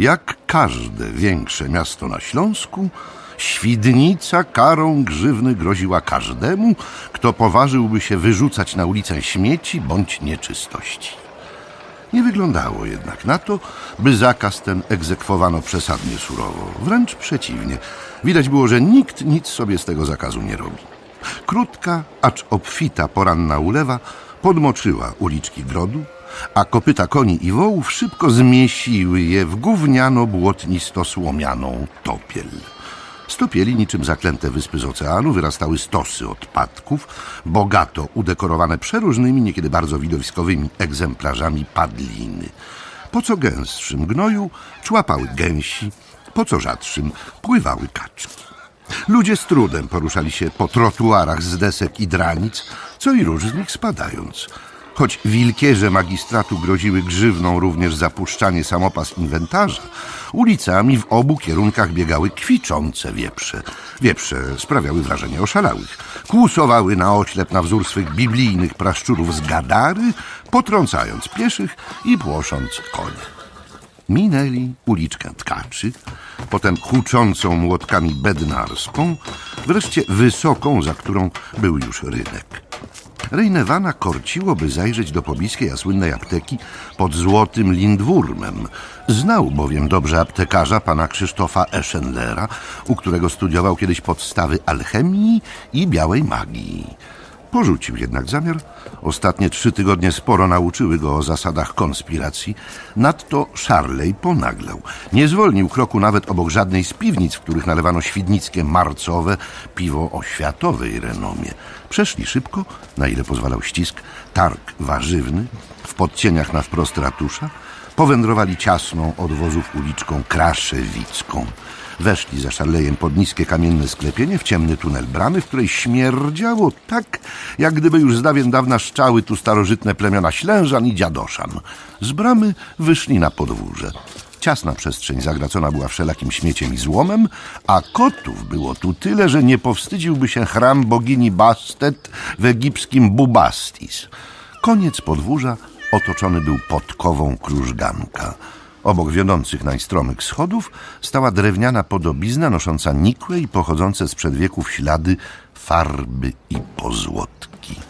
Jak każde większe miasto na Śląsku, Świdnica karą grzywny groziła każdemu, kto poważyłby się wyrzucać na ulicę śmieci bądź nieczystości. Nie wyglądało jednak na to, by zakaz ten egzekwowano przesadnie surowo. Wręcz przeciwnie. Widać było, że nikt nic sobie z tego zakazu nie robi. Krótka, acz obfita poranna ulewa podmoczyła uliczki grodu, a kopyta koni i wołów szybko zmiesiły je w gówniano-błotnisto-słomianą topiel. Z topieli, niczym zaklęte wyspy z oceanu, wyrastały stosy odpadków, bogato udekorowane przeróżnymi, niekiedy bardzo widowiskowymi egzemplarzami padliny. Po co gęstszym gnoju człapały gęsi, po co rzadszym pływały kaczki. Ludzie z trudem poruszali się po trotuarach z desek i dranic, co i róż z nich spadając. Choć wilkierze magistratu groziły grzywną również za puszczanie samopas inwentarza, ulicami w obu kierunkach biegały kwiczące wieprze. Wieprze sprawiały wrażenie oszalałych. Kłusowały na oślep na wzór swych biblijnych praszczurów z Gadary, potrącając pieszych i płosząc konie. Minęli uliczkę tkaczy, potem huczącą młotkami bednarską, wreszcie wysoką, za którą był już rynek. Rejnewana korciło, by zajrzeć do pobliskiej, a słynnej apteki pod Złotym Lindwurmem. Znał bowiem dobrze aptekarza, pana Krzysztofa Eschenlera, u którego studiował kiedyś podstawy alchemii i białej magii. Porzucił jednak zamiar. Ostatnie trzy tygodnie sporo nauczyły go o zasadach konspiracji. Nadto Szarlej ponaglał. Nie zwolnił kroku nawet obok żadnej z piwnic, w których nalewano świdnickie marcowe piwo o światowej renomie. Przeszli szybko, na ile pozwalał ścisk, targ warzywny, w podcieniach na wprost ratusza, powędrowali ciasną od wozów uliczką Kraszewicką. Weszli za szalejem pod niskie kamienne sklepienie w ciemny tunel bramy, w której śmierdziało tak, jak gdyby już z dawien dawna szczały tu starożytne plemiona Ślężan i Dziadoszan. Z bramy wyszli na podwórze. Ciasna przestrzeń zagracona była wszelakim śmieciem i złomem, a kotów było tu tyle, że nie powstydziłby się chram bogini Bastet w egipskim Bubastis. Koniec podwórza otoczony był podkową krużganka. Obok wiodących nań stromych schodów stała drewniana podobizna nosząca nikłe i pochodzące sprzed wieków ślady farby i pozłotki.